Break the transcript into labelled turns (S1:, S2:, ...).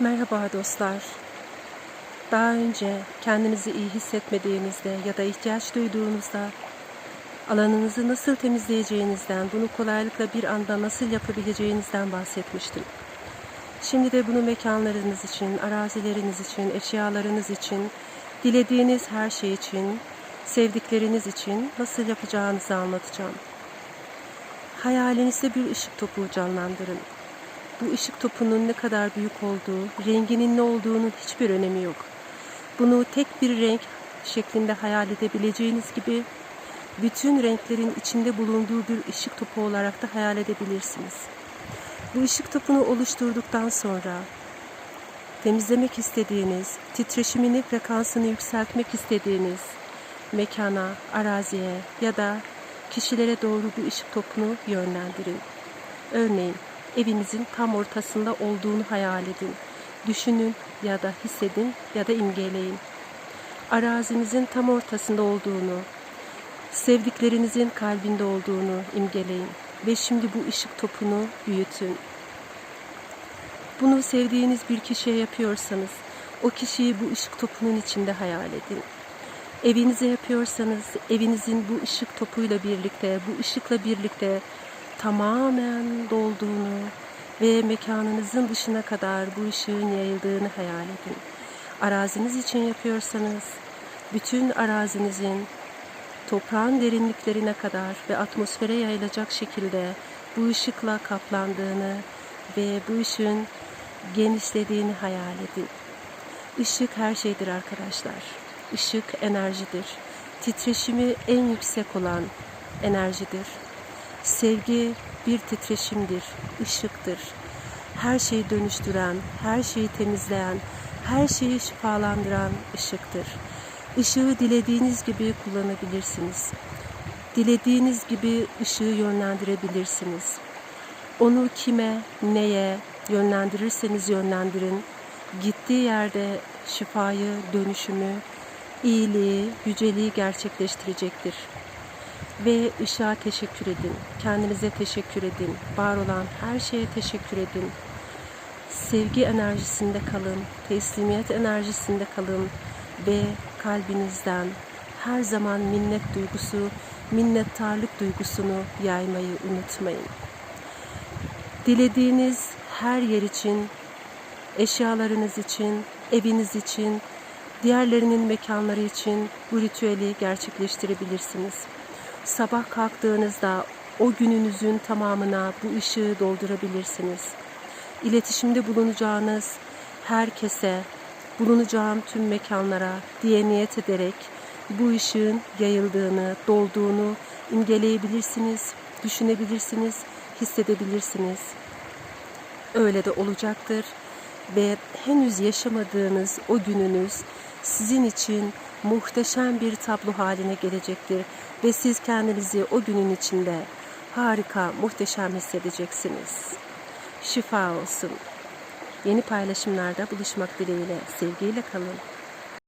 S1: Merhaba dostlar. Daha önce kendinizi iyi hissetmediğinizde ya da ihtiyaç duyduğunuzda alanınızı nasıl temizleyeceğinizden, bunu kolaylıkla bir anda nasıl yapabileceğinizden bahsetmiştim. Şimdi de bunu mekanlarınız için, arazileriniz için, eşyalarınız için, dilediğiniz her şey için, sevdikleriniz için nasıl yapacağınızı anlatacağım. Hayalinizde bir ışık topu canlandırın. Bu ışık topunun ne kadar büyük olduğu, renginin ne olduğunun hiçbir önemi yok. Bunu tek bir renk şeklinde hayal edebileceğiniz gibi bütün renklerin içinde bulunduğu bir ışık topu olarak da hayal edebilirsiniz. Bu ışık topunu oluşturduktan sonra temizlemek istediğiniz, titreşimini, frekansını yükseltmek istediğiniz mekana, araziye ya da kişilere doğru bu ışık topunu yönlendirin. Örneğin evinizin tam ortasında olduğunu hayal edin. Düşünün ya da hissedin ya da imgeleyin. Arazinizin tam ortasında olduğunu, sevdiklerinizin kalbinde olduğunu imgeleyin. Ve şimdi bu ışık topunu büyütün. Bunu sevdiğiniz bir kişiye yapıyorsanız, o kişiyi bu ışık topunun içinde hayal edin. Evinize yapıyorsanız, evinizin bu ışık topuyla birlikte, bu ışıkla birlikte tamamen dolduğunu ve mekanınızın dışına kadar bu ışığın yayıldığını hayal edin. Araziniz için yapıyorsanız bütün arazinizin toprağın derinliklerine kadar ve atmosfere yayılacak şekilde bu ışıkla kaplandığını ve bu ışığın genişlediğini hayal edin. Işık her şeydir arkadaşlar. Işık enerjidir. Titreşimi en yüksek olan enerjidir. Sevgi bir titreşimdir, ışıktır. Her şeyi dönüştüren, her şeyi temizleyen, her şeyi şifalandıran ışıktır. Işığı dilediğiniz gibi kullanabilirsiniz. Dilediğiniz gibi ışığı yönlendirebilirsiniz. Onu kime, neye yönlendirirseniz yönlendirin. Gittiği yerde şifayı, dönüşümü, iyiliği, yüceliği gerçekleştirecektir ve ışığa teşekkür edin. Kendinize teşekkür edin. Var olan her şeye teşekkür edin. Sevgi enerjisinde kalın, teslimiyet enerjisinde kalın ve kalbinizden her zaman minnet duygusu, minnettarlık duygusunu yaymayı unutmayın. Dilediğiniz her yer için, eşyalarınız için, eviniz için, diğerlerinin mekanları için bu ritüeli gerçekleştirebilirsiniz. Sabah kalktığınızda o gününüzün tamamına bu ışığı doldurabilirsiniz. İletişimde bulunacağınız herkese, bulunacağım tüm mekanlara diye niyet ederek bu ışığın yayıldığını, dolduğunu imgeleyebilirsiniz, düşünebilirsiniz, hissedebilirsiniz. Öyle de olacaktır ve henüz yaşamadığınız o gününüz sizin için muhteşem bir tablo haline gelecektir ve siz kendinizi o günün içinde harika, muhteşem hissedeceksiniz. Şifa olsun. Yeni paylaşımlarda buluşmak dileğiyle sevgiyle kalın.